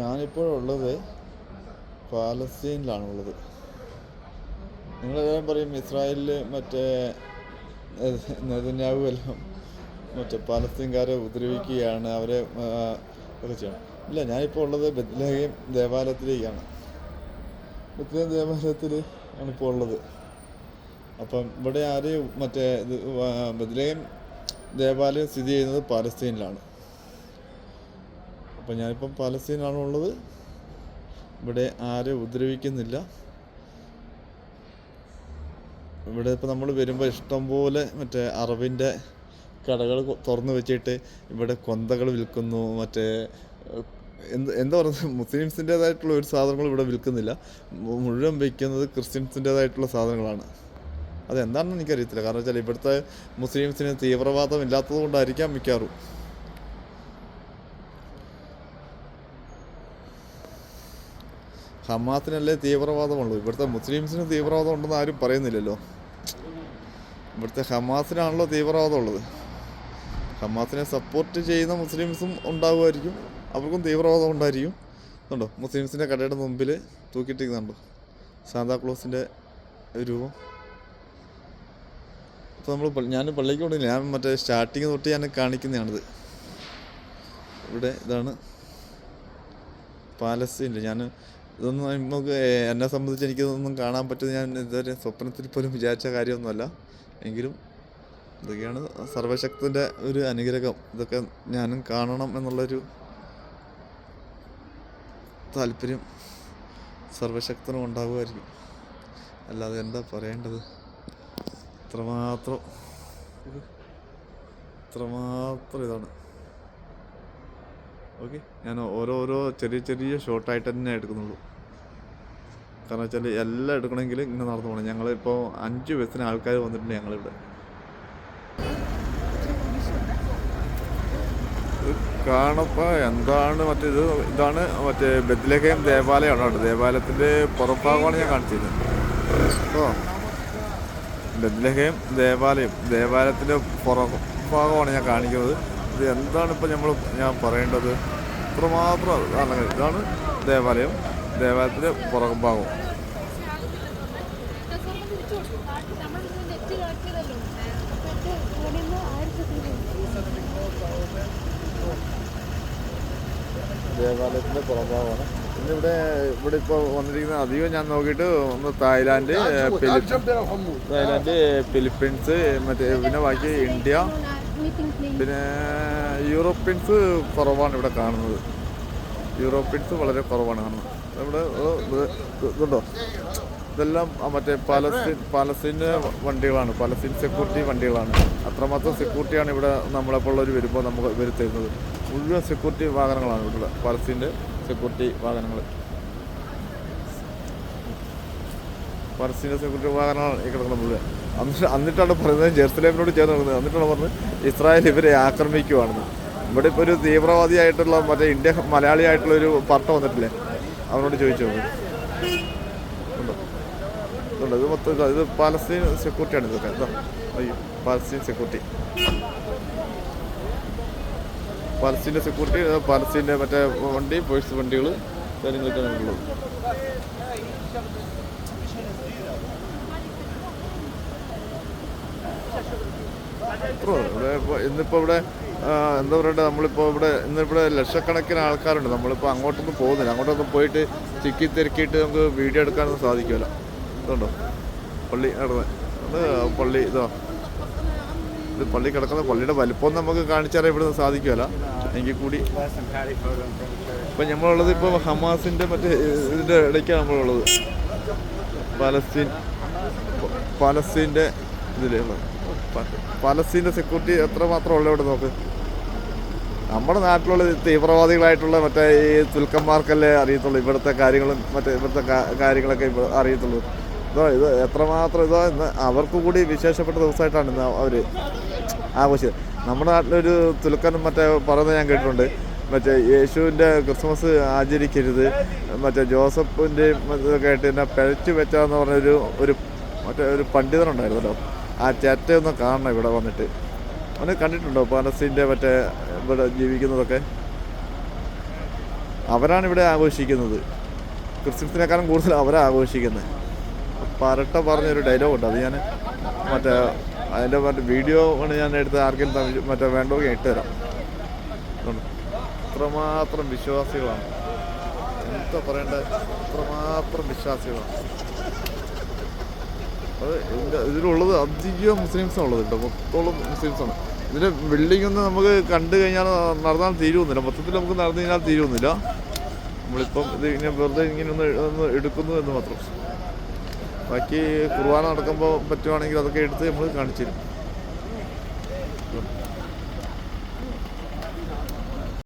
ഞാനിപ്പോഴുള്ളത് പാലസ്തീനിലാണുള്ളത്. നിങ്ങളെല്ലാം പറയും ഇസ്രായേലിൽ മറ്റേ നെതന്യാഹു എല്ലാം മറ്റേ പാലസ്തീൻകാരെ ഉപദ്രവിക്കുകയാണ് അവരെ ഒക്കെ ചെയ്യണം. ഇല്ല ഞാനിപ്പോൾ ഉള്ളത് ബദ്ലഹേം ദേവാലയത്തിലേക്കാണ്. ബദ്ലഹേം ദേവാലയത്തിൽ ആണ് ഇപ്പോൾ ഉള്ളത്. അപ്പം ഇവിടെ ആരെയും മറ്റേ ഇത് ബദ്ലഹേം ദേവാലയം സ്ഥിതി ചെയ്യുന്നത് പാലസ്തീനിലാണ്. അപ്പം ഞാനിപ്പം പാലസ്തീനാണ് ഉള്ളത് ഇവിടെ ആരെ ഉപദ്രവിക്കുന്നില്ല. ഇവിടെ ഇപ്പോൾ നമ്മൾ വരുമ്പോൾ ഇഷ്ടംപോലെ മറ്റേ അറബിന്റെ കടകൾ തുറന്നു തുറന്ന് വെച്ചിട്ട് ഇവിടെ കൊന്തകൾ വിൽക്കുന്നു. മറ്റേ എന്ത് എന്താ പറയുന്നത്? മുസ്ലിംസിന്റേതായിട്ടുള്ള ഒരു സാധനങ്ങൾ ഇവിടെ വിൽക്കുന്നില്ല. മുഴുവൻ വിൽക്കുന്നത് ക്രിസ്ത്യൻസിന്റേതായിട്ടുള്ള സാധനങ്ങളാണ്. അതെന്താണെന്ന് എനിക്കറിയത്തില്ല. കാരണം വെച്ചാൽ ഇവിടുത്തെ മുസ്ലിംസിന് തീവ്രവാദം ഇല്ലാത്തത് കൊണ്ടായിരിക്കാം മിക്കാറും ഹമാസിനല്ലേ തീവ്രവാദമുള്ളൂ? ഇവിടുത്തെ മുസ്ലിംസിന് തീവ്രവാദം ഉണ്ടെന്ന് ആരും പറയുന്നില്ലല്ലോ. ഇവിടുത്തെ ഹമാസിനാണല്ലോ തീവ്രവാദം ഉള്ളത് ഹമാസിനെ സപ്പോർട്ട് ചെയ്യുന്ന മുസ്ലിംസും ഉണ്ടാവുമായിരിക്കും. അവർക്കും തീവ്രവാദം ഉണ്ടായിരിക്കും. ഉണ്ടോ മുസ്ലിംസിന്റെ കടയുടെ മുമ്പിൽ തൂക്കിയിട്ടിരിക്കുന്നുണ്ടോ? സാന്താക്ലോസിന്റെ രൂപം. ഇപ്പോൾ നമ്മൾ ഞാൻ പള്ളിക്ക് കൊണ്ടില്ല ഞാൻ മറ്റേ സ്റ്റാർട്ടിങ് തൊട്ട് ഞാൻ കാണിക്കുന്നതാണിത്. ഇവിടെ ഇതാണ്. പാലസ്തീനിൽ ഞാൻ ഇതൊന്നും നമുക്ക് എന്നെ സംബന്ധിച്ച് എനിക്കിതൊന്നും കാണാൻ പറ്റുന്ന ഞാൻ ഇതുവരെ സ്വപ്നത്തിൽ പോലും വിചാരിച്ച കാര്യമൊന്നുമല്ല. എങ്കിലും ഇതൊക്കെയാണ് സർവശക്തന്റെ ഒരു അനുഗ്രഹം. ഇതൊക്കെ ഞാനും കാണണം എന്നുള്ളൊരു താല്പര്യം സർവശക്തനും ഉണ്ടാകുമായിരിക്കും അല്ലാതെ എന്താ പറയേണ്ടത്? ഇത്രമാത്രം ഇത്രമാത്രം ഇതാണ്. ഓക്കെ. ഞാൻ ഓരോരോ ചെറിയ ചെറിയ ഷോർട്ടായിട്ട് തന്നെ എടുക്കുന്നുള്ളൂ. കാരണം വെച്ചാൽ എല്ലാം എടുക്കണമെങ്കിൽ ഇങ്ങനെ നടന്നു പോകണം ഞങ്ങളിപ്പോൾ അഞ്ച് ബസ്സിന് ആൾക്കാർ വന്നിട്ടുണ്ട് ഞങ്ങളിവിടെ. കാണപ്പോൾ എന്താണ് മറ്റേ ഇത്? ഇതാണ് മറ്റേ ബദ്ലഹേം ദേവാലയമാണ് കേട്ടോ. ദേവാലയത്തിന്റെ പുറഭാഗമാണ് ഞാൻ കാണിച്ചത് ഓ. ബദ്ലഹേം ദേവാലയം ദേവാലയത്തിന്റെ പുറഭാഗമാണ് ഞാൻ കാണിക്കുന്നത്. ഇത് എന്താണ് ഇപ്പം നമ്മൾ ഞാൻ പറയേണ്ടത്? ഇത്രമാത്രം കാരണങ്ങൾ. ഇതാണ് ദേവാലയം. ദേവാലയത്തിന്റെ പുറകം ഭാഗം. ദേവാലയത്തിന്റെ പുറംഭാഗമാണ് പിന്നെ ഇവിടെ ഇവിടെ ഇപ്പോൾ വന്നിരിക്കുന്ന അധികം ഞാൻ നോക്കിയിട്ട് ഒന്ന് തായ്ലാൻഡ് തായ്ലാൻഡ് ഫിലിപ്പീൻസ് മറ്റേ പിന്നെ ബാക്കി ഇന്ത്യ പിന്നെ യൂറോപ്യൻസ് കുറവാണ് ഇവിടെ കാണുന്നത്. യൂറോപ്യൻസ് വളരെ കുറവാണ് കാണുന്നത്. ഇവിടെ ഇതുണ്ടോ? ഇതെല്ലാം മറ്റേ പാലസ്തീൻ പാലസ്തീന്റെ വണ്ടികളാണ്. പാലസ്തീൻ സെക്യൂരിറ്റി വണ്ടികളാണ്. അത്രമാത്രം സെക്യൂരിറ്റിയാണ് ഇവിടെ നമ്മളെപ്പോലുള്ളവർ വരുമ്പോൾ നമുക്ക് ഇവർ തരുന്നത്. മുഴുവൻ സെക്യൂരിറ്റി വാഹനങ്ങളാണ് ഇവിടെ. പാലസ്തീന്റെ സെക്യൂരിറ്റി വാഹനങ്ങൾ പാലസ്തീന്റെ സെക്യൂരിറ്റി വാഹനങ്ങളാണ് ഈ കിടക്കുന്നത് മുഴുവൻ. എന്നിട്ട് എന്നിട്ടാണ് പറയുന്നത് ജെറുസലേമിനോട് ചേർന്ന് നടന്നത്. എന്നിട്ടാണ് പറഞ്ഞത് ഇസ്രായേൽ ഇവരെ ആക്രമിക്കുവാണെന്ന്. ഇവിടെ ഇപ്പോൾ ഒരു തീവ്രവാദിയായിട്ടുള്ള മറ്റേ ഇന്ത്യ മലയാളിയായിട്ടുള്ള ഒരു പാർട്ട വന്നിട്ടില്ലേ? അവനോട് ചോദിച്ചു ഉണ്ടോ? ഇത് മൊത്തം ഇത് പാലസ്തീൻ സെക്യൂരിറ്റിയാണ് ഇതൊക്കെ. ഇതാ അയ്യോ പാലസ്തീൻ സെക്യൂരിറ്റി. പാലസ്തീന്റെ സെക്യൂരിറ്റി പാലസ്തീന്റെ മറ്റേ വണ്ടി പോലീസ് വണ്ടികൾ കാര്യങ്ങളൊക്കെ ഉള്ളത് ഇത്രേ ഉള്ളൂ. ഇവിടെ ഇപ്പോൾ ഇന്നിപ്പോൾ ഇവിടെ എന്താ പറയണ്ടേ നമ്മളിപ്പോൾ ഇവിടെ ഇന്നിവിടെ ലക്ഷക്കണക്കിന് ആൾക്കാരുണ്ട്. നമ്മളിപ്പോൾ അങ്ങോട്ടൊന്നും പോകുന്നില്ല. അങ്ങോട്ടൊന്നും പോയിട്ട് ചിക്കി തിരക്കിയിട്ട് നമുക്ക് വീഡിയോ എടുക്കാനൊന്നും സാധിക്കില്ല ഇതുണ്ടോ? പള്ളി നടന്നത് അത് പള്ളി ഇതോ? ഇത് പള്ളി കിടക്കുന്ന പള്ളിയുടെ വലിപ്പം നമുക്ക് കാണിച്ചാലേ കാണിച്ചാൽ ഇവിടുന്ന് സാധിക്കുമല്ല എങ്കിൽ കൂടി. ഇപ്പം നമ്മളുള്ളത് ഇപ്പോൾ ഹമാസിന്റെ മറ്റേ ഇതിന്റെ ഇടയ്ക്കാണ് നമ്മളുള്ളത്. പാലസ്തീൻ പാലസ്തീന്റെ ഇതിലുള്ള പാലസ്തീന്റെ സെക്യൂരിറ്റി എത്രമാത്രം ഉള്ള ഇവിടെ നോക്ക്. നമ്മുടെ നാട്ടിലുള്ള തീവ്രവാദികളായിട്ടുള്ള മറ്റേ ഈ തുൽക്കന്മാർക്കല്ലേ അറിയത്തുള്ളൂ. ഇവിടുത്തെ കാര്യങ്ങളും മറ്റേ ഇവിടുത്തെ കാര്യങ്ങളൊക്കെ അറിയത്തുള്ളൂ. ഇതോ ഇത് എത്രമാത്രം ഇതോ ഇന്ന് അവർക്ക് കൂടി വിശേഷപ്പെട്ട ദിവസമായിട്ടാണ് ഇന്ന് അവർ ആഘോഷിച്ചത്. നമ്മുടെ നാട്ടിലൊരു തുലക്കനും മറ്റേ പറയുന്നത് ഞാൻ കേട്ടിട്ടുണ്ട്. മറ്റേ യേശുവിന്റെ ക്രിസ്മസ് ആചരിക്കരുത്. മറ്റേ ജോസഫിന്റെയും ഇതൊക്കെ ആയിട്ട് പിന്നെ പിഴച്ചു വെച്ചാന്ന് പറഞ്ഞൊരു ഒരു മറ്റേ ഒരു പണ്ഡിതനുണ്ടായിരുന്നല്ലോ. ആ ചേറ്റയൊന്ന് കാണണം ഇവിടെ വന്നിട്ട്. അവന് കണ്ടിട്ടുണ്ടോ? പാലസ്തീന്റെ മറ്റേ ഇവിടെ ജീവിക്കുന്നതൊക്കെ? അവരാണ് ഇവിടെ ആഘോഷിക്കുന്നത്. ക്രിസ്ത്യൻസിനേക്കാളും കൂടുതൽ അവരാണ് ആഘോഷിക്കുന്നത്. പരട്ട പറഞ്ഞൊരു ഡയലോഗ് ഉണ്ട്. അത് ഞാൻ മറ്റേ അതിന്റെ മറ്റേ വീഡിയോ ആണ് ഞാൻ എടുത്ത് ആർക്കെങ്കിലും മറ്റേ വേണ്ടവർക്ക് ഇട്ട് തരാം. ഉണ്ട്. അത്രമാത്രം വിശ്വാസികളാണ്. എന്താ പറയേണ്ടത് അത്രമാത്രം വിശ്വാസികളാണ്. അത് ഇതിലുള്ളത് അധികം മുസ്ലിംസാണ് ഉള്ളത് കേട്ടോ. മൊത്തമുള്ള മുസ്ലിംസാണ്. ഇതിന്റെ ബിൽഡിംഗ് ഒന്നും നമുക്ക് കണ്ടു കഴിഞ്ഞാൽ നടന്നാൽ തീരുമൊന്നുമില്ല മൊത്തത്തിൽ നമുക്ക് നടന്നു കഴിഞ്ഞാൽ തീരുമൊന്നുമില്ല നമ്മളിപ്പം ഇത് ഇങ്ങനെ വെറുതെ ഇങ്ങനെ ഒന്ന് ഒന്ന് എടുക്കുന്നു എന്ന് മാത്രം. ബാക്കി കുർബാന നടക്കുമ്പോൾ പറ്റുവാണെങ്കിൽ അതൊക്കെ എടുത്ത് നമ്മൾ കാണിച്ചു തരും.